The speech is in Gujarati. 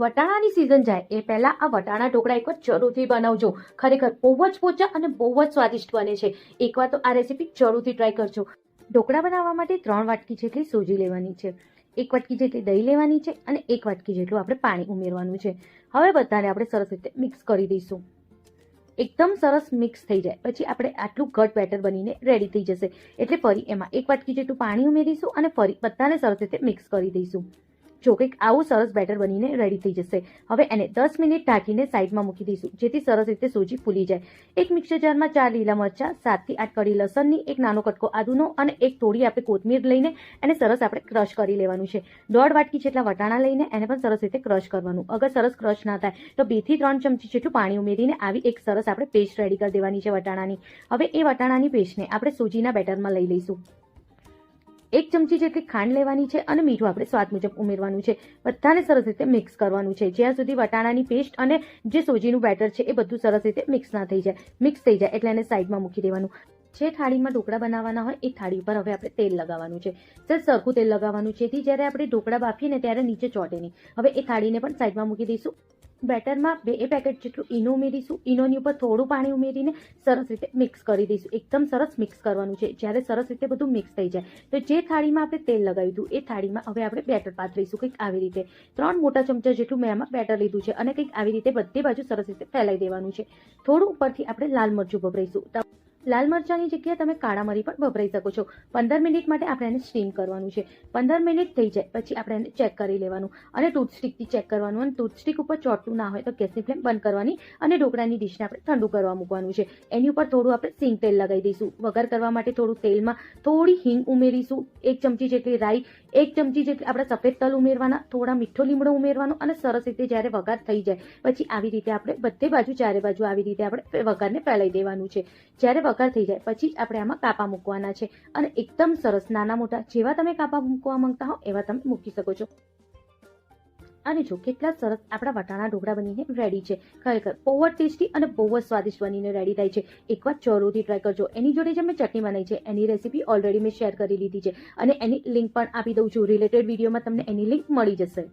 વટાણાની સિઝન જાય એ પહેલા આ વટાણા ઢોકળા એકવાર જરૂરથી બનાવજો. ખરેખર બહુ જ પોચા અને બહુ જ સ્વાદિષ્ટ બને છે. એકવાર તો આ રેસીપી જરૂરથી ટ્રાય કરજો. ઢોકળા બનાવવા માટે ત્રણ વાટકી જેટલી સૂજી લેવાની છે. એક વાટકી જેટલી દહીં લેવાની છે અને એક વાટકી જેટલું આપણે પાણી ઉમેરવાનું છે. હવે બધાને આપણે સરસ રીતે મિક્સ કરી દઈશું. એકદમ સરસ મિક્સ થઈ જાય. પછી આપણે આટલું ઘટ બેટર બનીને રેડી થઈ જશે. એટલે ફરી એમાં એક વાટકી જેટલું પાણી ઉમેરીશું અને ફરી બધાને સરસ રીતે મિક્સ કરી દઈશું. જો કંઈક આવું સરસ બેટર બનીને રેડી થઈ જશે. હવે એને દસ મિનિટ ઢાંકીને સાઈડમાં મૂકી દઈશું, જેથી સરસ રીતે સૂજી ફૂલી જાય. એક મિક્સર જારમાં ચાર લીલા મરચાં સાતથી આઠ કડી લસણની, એક નાનો કટકો આદુનો અને એક થોડી આપણે કોથમીર લઈને એને સરસ આપણે ક્રશ કરી લેવાનું છે. દોઢ વાટકી જેટલા વટાણા લઈને એને પણ સરસ રીતે ક્રશ કરવાનું. અગર સરસ ક્રશ ના થાય, તો બેથી ત્રણ ચમચી જેટલું પાણી ઉમેરીને આવી એક સરસ આપણે પેસ્ટ રેડી કરી દેવાની છે વટાણાની. હવે એ વટાણાની પેસ્ટને આપણે સૂજીના બેટરમાં લઈ લઈશું. એક ચમચી જેટલી ખાંડ લેવાની છે અને મીઠું આપણે સ્વાદ મુજબ ઉમેરવાનું છે. બધાને સરસ રીતે મિક્સ કરવાનું છે. જ્યાં સુધી વટાણાની પેસ્ટ અને જે સોજીનું બેટર છે એ બધું સરસ રીતે મિક્સ ના થઈ જાય. મિક્સ થઈ જાય એટલે એને સાઈડમાં મૂકી દેવાનું. જે થાળીમાં ઢોકળા બનાવવાના હોય એ થાળી પર હવે આપણે તેલ લગાવવાનું છે. સર, સરખું તેલ લગાવવાનું છે. જેથી જ્યારે આપણે ઢોકળા બાફીએ ને ત્યારે નીચે ચોટે નહીં. હવે એ થાળીને પણ સાઈડમાં મૂકી દઈશું. બેટરમાં બે પેકેટ જેટલું ઈનો ઉમેરીશું. ઈનોની ઉપર થોડું પાણી ઉમેરીને સરસ રીતે મિક્સ કરી દઈશું. એકદમ સરસ મિક્સ કરવાનું છે. જ્યારે સરસ રીતે બધું મિક્સ થઈ જાય. તો જે થાળીમાં આપણે તેલ લગાવ્યું હતું, એ થાળીમાં હવે આપણે બેટર પાથરીશું. કંઈક આવી રીતે ત્રણ મોટા ચમચા જેટલું મેં આમાં બેટર લીધું છે અને કંઈક આવી રીતે બધી બાજુ સરસ રીતે ફેલાઈ દેવાનું છે. થોડું ઉપરથી આપણે લાલ મરચું ભભરાઈશું. લાલ મરચાંની જગ્યાએ તમે કાળા મરી પણ વપરાઈ શકો છો. પંદર મિનિટ માટે આપણે એને સ્ટીમ કરવાનું છે. પંદર મિનિટ થઈ જાય, પછી આપણે એને ચેક કરી લેવાનું. અને ટૂથસ્ટિકથી ચેક કરવાનું. અને ટૂથસ્ટિક ઉપર ચોટતું ના હોય તો ગેસની ફ્લેમ બંધ કરવાની અને ઢોકળાની ડીશને આપણે ઠંડુ કરવા મૂકવાનું છે. એની ઉપર થોડું આપણે સિંગ તેલ લગાવી દઈશું. વઘાર કરવા માટે થોડું તેલમાં થોડી હિંગ ઉમેરીશું. એક ચમચી જેટલી રાઈ એક ચમચી જેટલી આપણે સફેદ તલ ઉમેરવાના, થોડા મીઠો લીમડો ઉમેરવાનો અને સરસ રીતે જ્યારે વઘાર થઈ જાય, પછી આવી રીતે આપણે બધે બાજુ, ચારે બાજુ આવી રીતે આપણે વઘારને ફેલાઈ દેવાનું છે. જ્યારે વઘાર થઈ જાય, પછી જ આપણે આમાં કાપા મૂકવાના છે. અને એકદમ સરસ નાના મોટા, જેવા તમે કાપા મૂકવા માંગતા હો, એવા તમે મૂકી શકો છો. અને જો કેટલા સરસ આપણા વટાણા ઢોકળા બનીને રેડી છે. ખરેખર બહુ જ ટેસ્ટી અને બહુ જ સ્વાદિષ્ટ બનીને રેડી થાય છે. એકવાર જરૂરથી ટ્રાય કરજો. એની જોડે જે મેં ચટણી બનાવી છે. એની રેસીપી ઓલરેડી મેં શેર કરી લીધી છે. અને એની લિંક પણ આપી દઉં છું. રિલેટેડ વિડીયોમાં તમને એની લિંક મળી જશે.